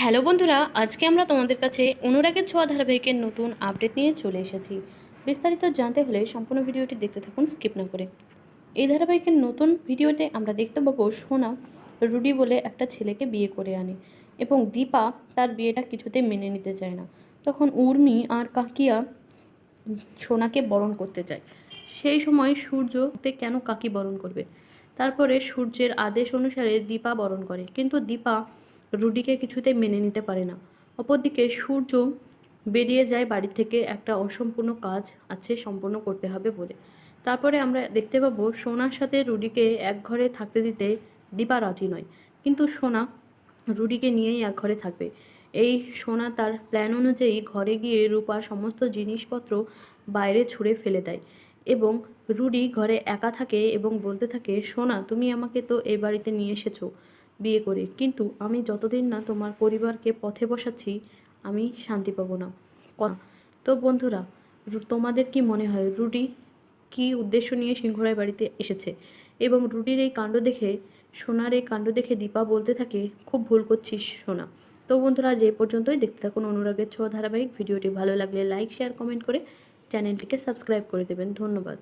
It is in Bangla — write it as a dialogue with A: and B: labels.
A: হ্যালো বন্ধুরা, আজকে আমরা তোমাদের কাছে অনুরাগের ছোঁয়া ধারাবাহিকের নতুন আপডেট নিয়ে চলে এসেছি। বিস্তারিত জানতে হলে সম্পূর্ণ ভিডিওটি দেখতে থাকুন, স্কিপ না করে। এই ধারাবাহিকের নতুন ভিডিওতে আমরা দেখতে পাবো সোনা রুডি বলে একটা ছেলেকে বিয়ে করে আনে এবং দীপা তার বিয়েটা কিছুতে মেনে নিতে চায় না। তখন উর্মি আর কাকিয়া সোনাকে বরণ করতে চায়। সেই সময় সূর্যতে কেন কাকি বরণ করবে? তারপরে সূর্যের আদেশ অনুসারে দীপা বরণ করে। কিন্তু দীপা রুডিকে কিছুতে মেনে নিতে পারে না। অপরদিকে সূর্য বেরিয়ে যায় বাড়ি থেকে, একটা অসম্পূর্ণ কাজ আছে সম্পূর্ণ করতে হবে বলে। তারপরে আমরা দেখতে পাবো, সোনার সাথে রুডিকে এক ঘরে থাকতে দিতে দীপা রাজি নয়। কিন্তু সোনা রুডিকে নিয়েই এক ঘরে থাকবে। এই সোনা তার প্ল্যান অনুযায়ী ঘরে গিয়ে রূপার সমস্ত জিনিসপত্র বাইরে ছুঁড়ে ফেলে দেয় এবং রুডি ঘরে একা থাকে এবং বলতে থাকে, সোনা, তুমি আমাকে তো এই বাড়িতে নিয়ে এসেছ। বিয়ে করে। কিন্তু আমি যতদিন না তোমার পরিবারকে পথে বসাচ্ছি, আমি শান্তি পাবো না। তো বন্ধুরা তোমাদের কি মনে হয়, রুডি কি উদ্দেশ্য নিয়ে সিংহরায় বাড়িতে এসেছে? এবং রুডির এই কাণ্ড দেখে, সোনার এই কাণ্ড দেখে দীপা বলতে থাকে, খুব ভুল করছিস, সোনা। তো বন্ধুরা এই পর্যন্তই। দেখতে থাকুন অনুরাগের ছোঁয়া ধারাবাহিক ভিডিওটি। ভালো লাগলে লাইক, শেয়ার, কমেন্ট করে চ্যানেলটিকে সাবস্ক্রাইব করে দেবেন। ধন্যবাদ।